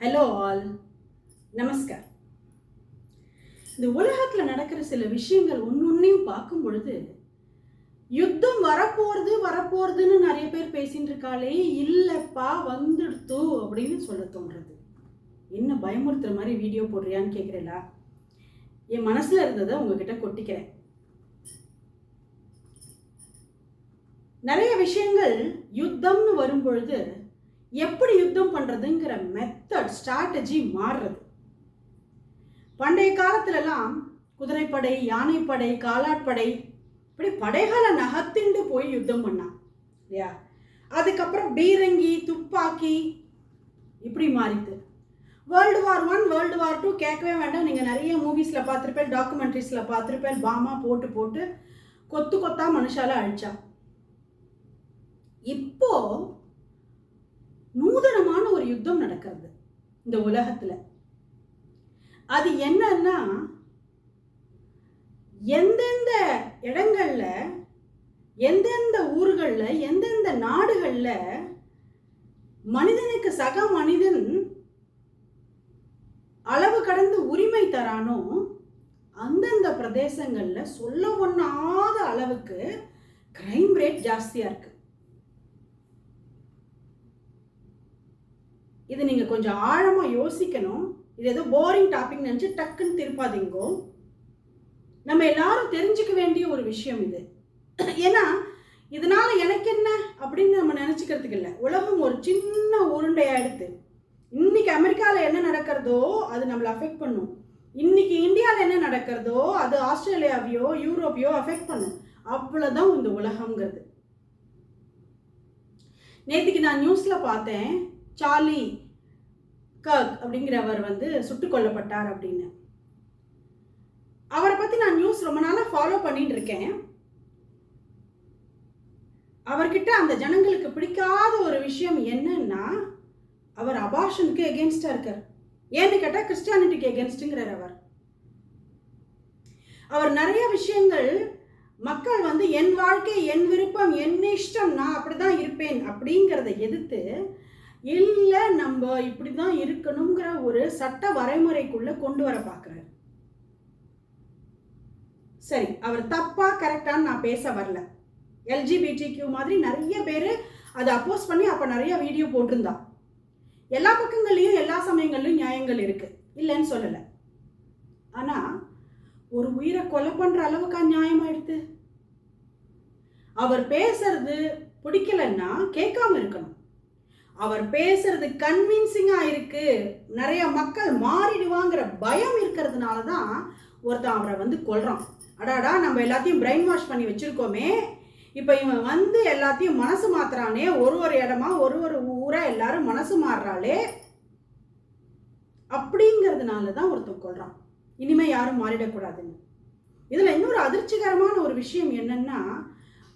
Hello all நமஸ்கார் இந்த உலகத்தில் நடக்கிற சில விஷயங்கள் ஒன்னொன்னையும் பார்க்கும் பொழுது யுத்தம் வரப்போகிறது வரப்போகிறதுன்னு நிறைய பேர் பேசிகிட்டு இருக்காளே இல்லைப்பா வந்துடுத்து அப்படின்னு சொல்ல தோன்றது. என்ன பயமுறுத்துற மாதிரி வீடியோ போடுறியான்னு கேட்குறீங்களா என் மனசில் இருந்ததை உங்ககிட்ட கொட்டிக்கிறேன். நிறைய விஷயங்கள் யுத்தம்னு வரும் பொழுது எப்படி யுத்தம் பண்ணுறதுங்கிற மெத்தட் ஸ்ட்ராட்டஜி மாறுறது. பண்டைய காலத்துலலாம் குதிரைப்படை யானைப்படை காலாட்படை இப்படி படைகளை நகர்த்திண்டு போய் யுத்தம் பண்ணான் இல்லையா? அதுக்கப்புறம் பீரங்கி துப்பாக்கி இப்படி மாறிது world war one world war two கேட்கவே வேண்டாம். நீங்கள் நிறைய மூவிஸில் பார்த்துருப்பேன் டாக்குமெண்ட்ரிஸில் பார்த்துருப்பேன் பாமா போட்டு போட்டு கொத்து கொத்தா மனுஷால அழிச்சா இப்போது நூதனமான ஒரு யுத்தம் நடக்கிறது இந்த உலகத்துல. அது என்னன்னா எந்தெந்த இடங்கள்ல எந்தெந்த ஊர்கள்ல எந்தெந்த நாடுகள்ல மனிதனுக்கு சக மனிதன் அளவு கடந்து உரிமை தரானோ அந்தந்த பிரதேசங்கள்ல சொல்ல ஒண்ணாத அளவுக்கு கிரைம் ரேட் ஜாஸ்தியா இருக்கு. இது நீங்கள் கொஞ்சம் ஆழமாக யோசிக்கணும். இது ஏதோ போரிங் டாபிக் நினச்சி டக்குன்னு திருப்பாதீங்கோ நம்ம எல்லாரும் தெரிஞ்சுக்க வேண்டிய ஒரு விஷயம் இது. ஏன்னா இதனால எனக்கு என்ன அப்படின்னு நம்ம நினச்சிக்கிறதுக்கு இல்லை. உலகம் ஒரு சின்ன உருண்டையாக எடுத்து இன்னைக்கு அமெரிக்காவில் என்ன நடக்கிறதோ அது நம்மளை அஃபெக்ட் பண்ணும். இன்னைக்கு இந்தியாவில் என்ன நடக்கிறதோ அது ஆஸ்திரேலியாவையோ யூரோப்பையோ அஃபெக்ட் பண்ணும். அவ்வளோதான் இந்த உலகம்ங்கிறது. நேற்றுக்கு நான் நியூஸில் பார்த்தேன் சார்லி கர்க் அப்படிங்கிறவர் வந்து சுட்டுக் கொல்லப்பட்டார் அப்படின்னு. அவரை பற்றி நான் நியூஸ் ரொம்ப நாளாக ஃபாலோ பண்ணிட்டு இருக்கேன். அவர்கிட்ட அந்த ஜனங்களுக்கு பிடிக்காத ஒரு விஷயம் என்னன்னா அவர் அபாஷனுக்கு எகென்ஸ்டா இருக்கார். ஏன்னு கேட்டால் கிறிஸ்டியானிட்டிக்கு எகென்ஸ்டுங்கிறார் அவர். அவர் நிறைய விஷயங்கள் மக்கள் வந்து என் வாழ்க்கை என் விருப்பம் என் இஷ்டம் நான் அப்படிதான் இருப்பேன் அப்படிங்கிறத எதிர்த்து இல்லை நம்ம இப்படி தான் இருக்கணுங்கிற ஒரு சட்ட வரைமுறைக்குள்ளே கொண்டு வர பார்க்குறாரு சரி அவர் தப்பா கரெக்டான்னு நான் பேச வரல. எல்ஜிபிடி கியூ மாதிரி நிறைய பேர் அதை அப்போஸ் பண்ணி அப்போ நிறைய வீடியோ போட்டிருந்தா. எல்லா பக்கங்கள்லையும் எல்லா சமயங்கள்லையும் நியாயங்கள் இருக்கு. இல்லைன்னு சொல்லலை. ஆனால் ஒரு உயிரை கொலை பண்ணுற அளவுக்கா நியாயம் ஆயிடுது அவர் பேசுறது பிடிக்கலன்னா கேட்காம இருக்கணும். அவர் பேசுறது கன்வின்சிங்கா இருக்கு. நிறைய மக்கள் மாறிடுவாங்கிற பயம் இருக்கிறதுனால தான் ஒருத்தன் அவரை வந்து கொள்றான் அடாடா நம்ம எல்லாத்தையும் பிரெயின் வாஷ் பண்ணி வச்சிருக்கோமே. இப்போ இவன் வந்து எல்லாத்தையும் மனசு மாத்துறானே. ஒரு ஒரு இடமா ஒரு ஒரு ஊரா எல்லாரும் மனசு மாறுறாளே. அப்படிங்கிறதுனால தான் ஒருத்தன் கொள்றான் இனிமே யாரும் மாறிடக்கூடாதுன்னு. இதில் இன்னொரு அதிர்ச்சிகரமான ஒரு விஷயம் என்னன்னா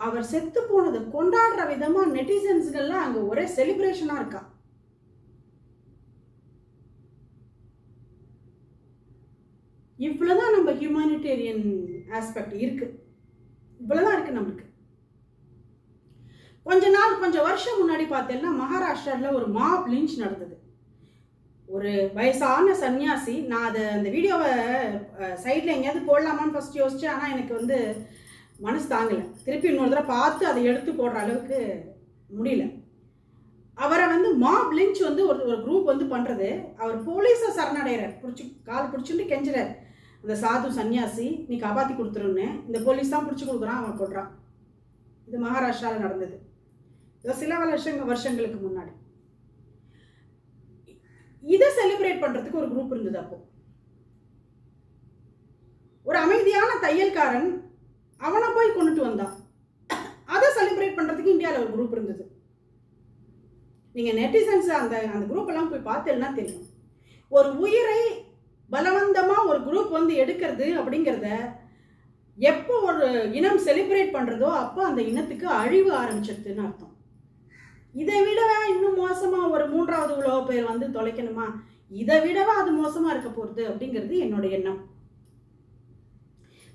அவர் செத்து போனதை கொண்டாடுற விதமா நெட்டிசன்ஸ்கள்லாம் அங்க ஒரே செலிப்ரேஷனா இருக்கா? இவ்வளவுதான் நம்ம ஹியூமானிட்டேரியன் ஆஸ்பெக்ட் இருக்கு. இவ்வளவுதான் இருக்கு நம்மளுக்கு. கொஞ்ச நாள் கொஞ்சம் வருஷம் முன்னாடி பார்த்தேன்னா மகாராஷ்டிரால ஒரு மாப் லிஞ்ச் நடந்தது. ஒரு வயசான சன்னியாசி நான் அதை அந்த வீடியோவை சைடில் எங்கேயாவது போடலாமான்னு ஃபர்ஸ்ட் யோசிச்சேன். ஆனால் எனக்கு வந்து மனசு தாங்கலை. திருப்பி இன்னொரு தடவை பார்த்து அதை எடுத்து போடுற அளவுக்கு முடியல. அவரை வந்து மாப் லிஞ்ச் வந்து ஒரு ஒரு குரூப் வந்து பண்ணுறது அவர் போலீஸை சரணடைகிறார் பிடிச்சி கால் பிடிச்சிட்டு கெஞ்சுறார். அந்த சாது சன்னியாசி நீ காப்பாற்றி கொடுத்துருன்னு. இந்த போலீஸ் தான் பிடிச்சி கொடுக்குறான் அவன் போடுறான் இது மகாராஷ்டிராவில் நடந்தது. இதோ சில வருஷங்க வருஷங்களுக்கு முன்னாடி. இதை செலிப்ரேட் பண்ணுறதுக்கு ஒரு குரூப் இருந்தது அப்போ. ஒரு அமைதியான தையல்காரன் அவனை போய் கொண்டுட்டு வந்தான். அதை செலிப்ரேட் பண்ணுறதுக்கு இந்தியாவில் ஒரு குரூப் இருந்தது. நீங்கள் நெட்டிசன்ஸ் அந்த அந்த குரூப் எல்லாம் போய் பார்த்தேன்னா தெரியும். ஒரு உயிரை பலவந்தமாக ஒரு குரூப் வந்து எடுக்கிறது அப்படிங்கிறத எப்போ ஒரு இனம் செலிப்ரேட் பண்ணுறதோ அப்போ அந்த இனத்துக்கு அழிவு ஆரம்பிச்சிருதுன்னு அர்த்தம். இதை விடவே இன்னும் மோசமாக ஒரு மூன்றாவது உலக பேர் வந்து தொலைக்கணுமா? இதை விடவே அது மோசமாக இருக்க போகிறது அப்படிங்கிறது என்னோட எண்ணம்.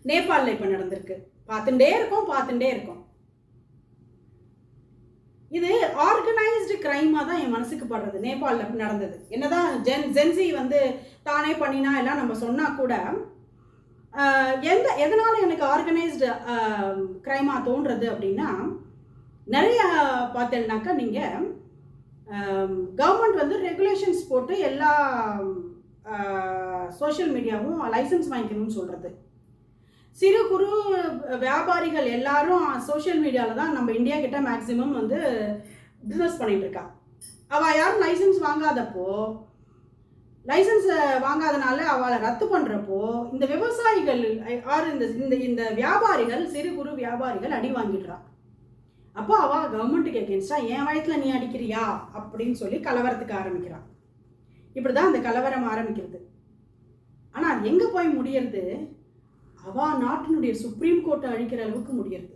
நேபாளில் இப்போ நடந்திருக்கு. பார்த்துட்டே இருக்கோம் பார்த்துட்டே இருக்கோம். இது ஆர்கனைஸ்டு கிரைமாக தான் என் மனசுக்கு படுறது. நேபாளில் நடந்தது. என்னதான் ஜென் ஜென்சி வந்து தானே பண்ணினா எல்லாம் நம்ம சொன்னால் கூட எந்த எதனால் எனக்கு ஆர்கனைஸ்டு க்ரைமாக தோன்றது அப்படின்னா நிறைய பார்த்தேன்னாக்கா நீங்கள் கவர்மெண்ட் வந்து ரெகுலேஷன்ஸ் போட்டு எல்லா சோஷியல் மீடியாவும் லைசன்ஸ் வாங்கிக்கணும்னு சொல்கிறது சிறு குறு வியாபாரிகள் எல்லாரும் சோஷியல் மீடியாவில் தான் நம்ம இந்தியா கிட்ட மேக்ஸிமம் வந்து பிஸ்னஸ் பண்ணிட்டு இருக்கா. அவள் யாரும் லைசன்ஸ் வாங்காதப்போ லைசன்ஸ் வாங்காதனால அவளை ரத்து பண்ணுறப்போ இந்த விவசாயிகள் ஆறு இந்த இந்த இந்த வியாபாரிகள் சிறு குறு வியாபாரிகள் அடி வாங்கிடுறா. அப்போ அவள் கவர்மெண்ட்டுக்கு எகேன்ஸ்டா என் வயசில் நீ அடிக்கிறியா? அப்படின்னு சொல்லி கலவரத்துக்கு ஆரம்பிக்கிறான் இப்படி தான் அந்த கலவரம் ஆரம்பிக்கிறது. ஆனால் அது எங்கே போய் முடியறது? அவா நாட்டினுடைய சுப்ரீம் கோர்ட்டை அழிக்கிற அளவுக்கு முடியறது.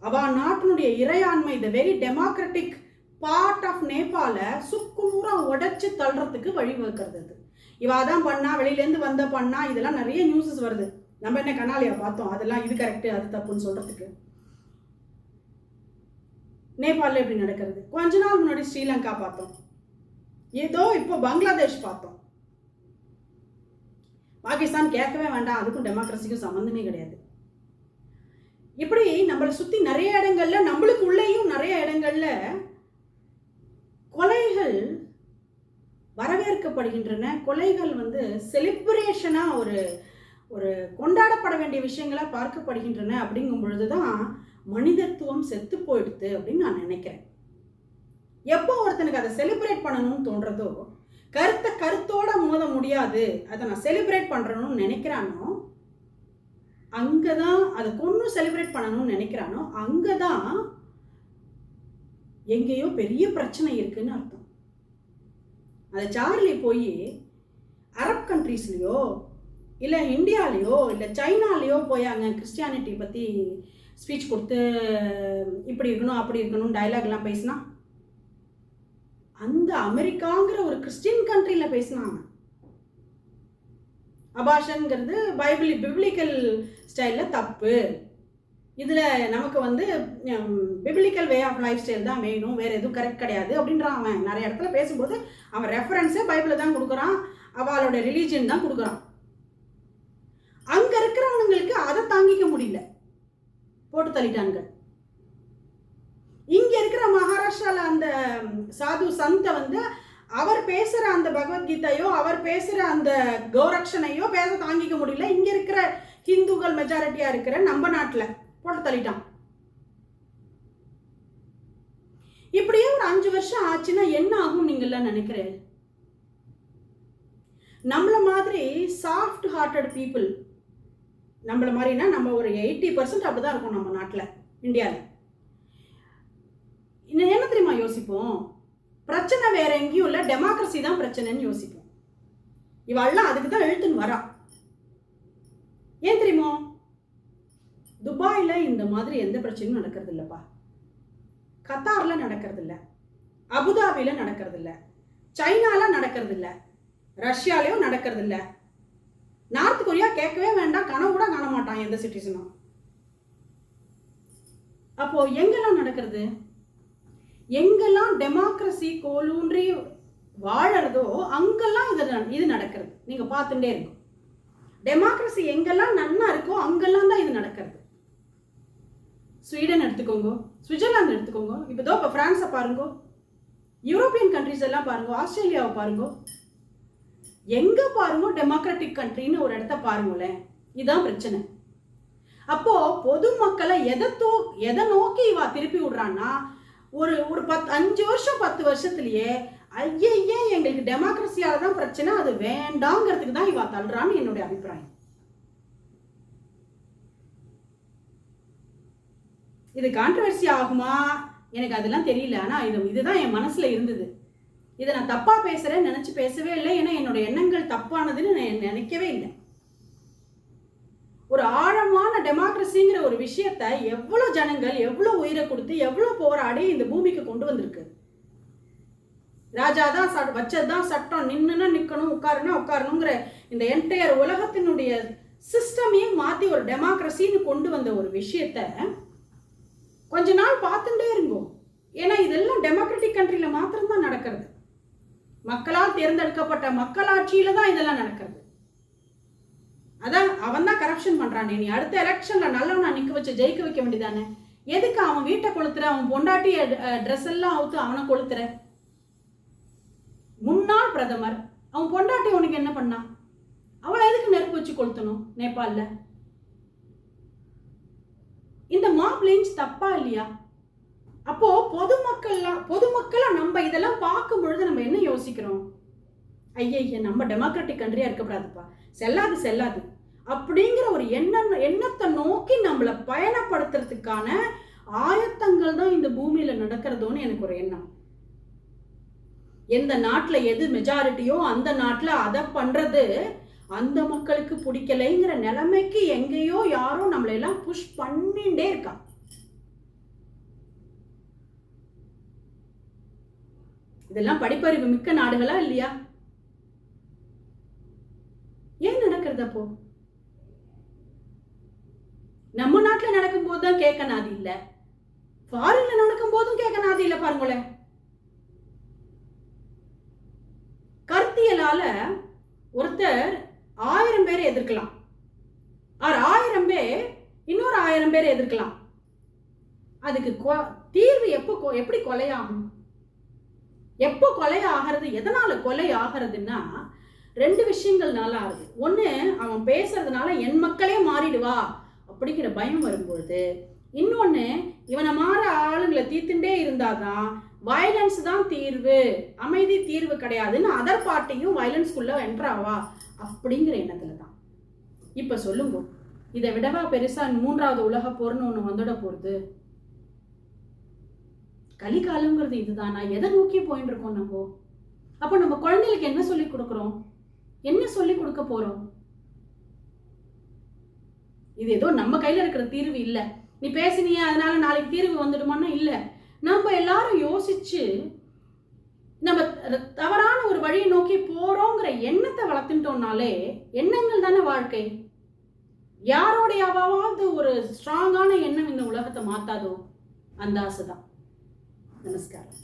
அவா நாட்டினுடைய இறையாண்மை the very democratic part of நேபாளை சுக்குநூறா உடைச்சு தள்ளுறதுக்கு வழிவகுக்கிறது அது. இவா தான் பண்ணா வெளியிலேருந்து வந்த பண்ணா இதெல்லாம் நிறைய நியூஸஸ் வருது. நம்ம என்ன கனாலியா பார்த்தோம்? அதெல்லாம் இது கரெக்டு அது தப்புன்னு சொல்றதுக்கு. நேபாளில் எப்படி நடக்கிறது? கொஞ்ச நாள் முன்னாடி ஸ்ரீலங்கா பார்த்தோம். ஏதோ இப்போ பங்களாதேஷ் பார்த்தோம். பாகிஸ்தான் கேட்கவே வேண்டாம். அதுக்கும் டெமோக்ரஸிக்கும் சம்மந்தமே கிடையாது. இப்படி நம்மளை சுற்றி நிறைய இடங்கள்ல நம்மளுக்கு உள்ளேயும் நிறைய இடங்கள்ல கொலைகள் வரவேற்கப்படுகின்றன. கொலைகள் வந்து செலிப்ரேஷனாக ஒரு ஒரு கொண்டாடப்பட வேண்டிய விஷயங்களா பார்க்கப்படுகின்றன. அப்படிங்கும் பொழுதுதான் மனிதத்துவம் செத்து போயிடுது அப்படின்னு நான் நினைக்கிறேன். எப்போ ஒருத்தனுக்கு அதை செலிப்ரேட் பண்ணணும்னு தோன்றதோ கருத்தை கருத்தோட மோத முடியாது. அதை நான் செலிப்ரேட் பண்ணுறணும்னு நினைக்கிறானோ அங்கே தான் அதை கொண்டு செலிப்ரேட் பண்ணணும்னு நினைக்கிறானோ அங்கே தான் எங்கேயோ பெரிய பிரச்சனை இருக்குன்னு அர்த்தம். அது சார்லி போய் அரப் கண்ட்ரீஸ்லேயோ இல்லை இந்தியாலேயோ இல்லை சைனாலேயோ போய் அங்கே கிறிஸ்டியானிட்டி பற்றி ஸ்பீச் கொடுத்து இப்படி இருக்கணும் அப்படி இருக்கணும் டைலாக்லாம் பேசினா அந்த அமெரிக்காங்கிற ஒரு கிறிஸ்டின் கண்ட்ரியில் பேசினாங்க. அபாஷன்ங்கிறது பைபிள் பிப்ளிக்கல் ஸ்டைலில் தப்பு. இதில் நமக்கு வந்து biblical way of life style தான் வேணும் வேறு எதுவும் கரெக்ட் கிடையாது அப்படின்றான் அவன் நிறைய இடத்துல பேசும்போது அவன் ரெஃபரன்ஸே பைபிளை தான் கொடுக்குறான். அவளோட ரிலீஜன் தான் கொடுக்குறான். அங்கே இருக்கிறவங்களுக்கு அதை தாங்கிக்க முடியல. போட்டு தள்ளிட்டான்கள் இருக்கிற மகாராஷ்டிரால அந்த சாது சந்தை வந்து அவர் பேசுற அந்த பகவத்கீதையோ அவர் பேசுற அந்த கௌரக்ஷனையோ பேச தாங்கிக்க முடியல. இங்கே இருக்கிற ஹிந்துக்கள் மெஜாரிட்டியா இருக்கிற நம்ம நாட்டில் போட்டு தள்ளிட்டான். இப்படியே ஒரு அஞ்சு வருஷம் ஆச்சுன்னா என்ன ஆகும் நீங்கள்லாம் நினைக்கிறேன் நம்மள மாதிரி சாஃப்ட் ஹார்ட்டட் பீப்புள் நம்மள மாதிரினா நம்ம ஒரு எயிட்டி பர்சன்ட் அப்படிதான் இருக்கும் நம்ம நாட்டில் இந்தியாவில் என்ன தெரியுமா யோசிப்போம்? பிரச்சனை வேற எங்கேயும் இல்லை டெமோக்ரஸி தான் பிரச்சனைன்னு யோசிப்போம். இவெல்லாம் அதுக்கு தான் எழுத்துன்னு வரா. ஏன் தெரியுமோ? துபாயில் இந்த மாதிரி எந்த பிரச்சனையும் நடக்கிறது இல்லைப்பா. கத்தாரில் நடக்கிறது இல்லை. அபுதாபியில் நடக்கிறது இல்லை. சைனால நடக்கிறது இல்லை. ரஷ்யாலையும் நடக்கிறது இல்லை. நார்த் கொரியா கேட்கவே வேண்டாம். கனவு கூட காண மாட்டான் எந்த சிட்டிசனும் அப்போ எங்கெல்லாம் நடக்கிறது? எங்கெல்லாம் டெமோக்ரஸி கோலூன்றி வாழறதோ அங்கெல்லாம் இது ந- இது நடக்கிறது. நீங்கள் பார்த்துட்டே இருக்கும் டெமோக்ரஸி எங்கெல்லாம் நன்னா இருக்கோ அங்கெல்லாம் தான் இது நடக்கிறது. ஸ்வீடன் எடுத்துக்கோங்க சுவிட்சர்லாந்து எடுத்துக்கோங்க. இப்போதோ இப்போ ஃப்ரான்ஸை பாருங்க. யூரோப்பியன் கண்ட்ரிஸ் எல்லாம் பாருங்க ஆஸ்திரேலியாவை பாருங்க. எங்க பாருங்க டெமோக்ராட்டிக் கண்ட்ரின்னு ஒரு இடத்த பாருங்களேன் இதுதான் பிரச்சனை. அப்போ பொதுமக்களை எதை தோ எதை நோக்கி இவா திருப்பி விடுறான்னா ஒரு ஒரு பத்து அஞ்சு வருஷம் பத்து வருஷத்துலயே ஐயையே எங்களுக்கு டெமோக்ரஸியால தான் பிரச்சனை அது வேண்டாங்கிறதுக்கு தான் இவா தள்ளுறான்னு என்னுடைய அபிப்பிராயம். இது கான்ட்ரவர்சி ஆகுமா? எனக்கு அதெல்லாம் தெரியல ஆனால் இது இதுதான் என் மனசில் இருந்தது. இதை நான் தப்பாக பேசுகிறேன்னு நினச்சி பேசவே இல்லை ஏன்னா என்னோட எண்ணங்கள் தப்பானதுன்னு நான் நினைக்கவே இல்லை. ஒரு ஆழமான டெமோக்ரஸிங்கிற ஒரு விஷயத்த எவ்வளோ ஜனங்கள் எவ்வளோ உயிரை கொடுத்து எவ்வளோ போராடி இந்த பூமிக்கு கொண்டு வந்திருக்கு? ராஜா தான் சட் வச்சதுதான் சட்டம். நின்னுன்னா நிற்கணும் உட்காருனா உட்காரணுங்கிற இந்த என்டையர் உலகத்தினுடைய சிஸ்டமையும் மாற்றி ஒரு டெமோக்ரஸின்னு கொண்டு வந்த ஒரு விஷயத்த கொஞ்ச நாள் பார்த்துட்டே இருங்கோ. ஏன்னா இதெல்லாம் டெமோக்ராட்டிக் கண்ட்ரியில மாத்திரம்தான் நடக்கிறது. மக்களால் தேர்ந்தெடுக்கப்பட்ட மக்களாட்சியில் தான் இதெல்லாம் நடக்கிறது. அதான் அவன் தான் கரப்ஷன் பண்றானே. நீ அடுத்த எலெக்ஷன்ல நல்லவனா நிக்க வச்சு ஜெயிக்க வைக்க வேண்டியதானே? எதுக்கு அவன் வீட்டை கொளுத்துற? அவன் பொண்டாட்டி ட்ரெஸ் எல்லாம் அவுத்து அவனை கொளுத்துற? முன்னாள் பிரதமர் அவன் பொண்டாட்டி உனக்கு என்ன பண்ணா? அவளை எதுக்கு நெருப்பு வச்சு கொளுத்தணும் நேபாளில்? இந்த மாப் லிஞ்ச் தப்பா இல்லையா? அப்போ பொதுமக்கள்லாம் பொதுமக்களா நம்ம இதெல்லாம் பார்க்கும் பொழுது நம்ம என்ன யோசிக்கிறோம்? ஐயா நம்ம டெமோக்ராட்டிக் கண்ட்ரியா இருக்கக்கூடாதுப்பா. செல்லாது செல்லாது. அப்படிங்கிற ஒரு எண்ண எண்ணத்தை நோக்கி நம்மளை பயணப்படுத்துறதுக்கான ஆயத்தங்கள் தான் இந்த பூமியில நடக்கிறதோன்னு எனக்கு ஒரு எண்ணம். எந்த நாட்டில் எது மெஜாரிட்டியோ அந்த நாட்டில் அதை பண்ணுறது அந்த மக்களுக்கு பிடிக்கலைங்கிற நிலைமைக்கு எங்கேயோ யாரோ நம்மளையெல்லாம் புஷ் பண்ணிகிட்டே இருக்கா. இதெல்லாம் படிப்பறிவு மிக்க நாடுகளா இல்லையா? ஏன் நம்ம நாட்டில் நடக்கும் போது தான் கேட்க நாதி இல்லை. ஃபாரின்ல நடக்கும் போதும் கேட்க நாதி இல்லை பாருங்களேன். கருத்தியலால ஒருத்தர் ஆயிரம் பேரை எதிர்க்கலாம். ஆர் ஆயிரம் பேர் இன்னொரு ஆயிரம் பேரை எதிர்க்கலாம். அதுக்கு தீர்வு எப்போ எப்படி கொலையாகும்? எப்போ கொலை ஆகிறது? எதனால கொலை ஆகிறதுன்னா ரெண்டு விஷயங்கள்னால ஆகுது. ஒன்று அவன் பேசுறதுனால என் மக்களே மாறிடுவா அப்படிங்கிற பயம் வரும்பொழுது இன்னொன்று இவனை மாற ஆளுங்களை தீர்த்துட்டே இருந்தாதான் வயலன்ஸ் தான் தீர்வு அமைதி தீர்வு கிடையாதுன்னு அதர் பார்ட்டியும் வயலன்ஸ்குள்ளே வென்றாவா அப்படிங்கிற எண்ணத்தில் தான். இப்போ சொல்லுங்க இதை விடவா பெருசா மூன்றாவது உலக போர்னு ஒன்று வந்துட போகுது? கலிகாலங்கிறது இதுதானா? எதை நோக்கி போயின்னு இருக்கோம் நம்ம? அப்போ நம்ம குழந்தைகளுக்கு என்ன சொல்லி கொடுக்குறோம்? என்ன சொல்லி கொடுக்க போறோம்? இது ஏதோ நம்ம கையில இருக்கிற தீர்வு இல்ல. நீ பேசினியே அதனால நாளைக்கு தீர்வு வந்துடுமான்னா இல்ல. நம்ம எல்லாரும் யோசிச்சு நம்ம தவறான ஒரு வழியை நோக்கி போறோங்கிற எண்ணத்தை வளர்த்துட்டோம்னாலே எண்ணங்கள் தானே வாழ்க்கை. யாரோடையாவது ஒரு ஸ்ட்ராங்கான எண்ணம் இந்த உலகத்தை மாத்தாதோ? அந்த ஆசை தான் நமஸ்காரம்.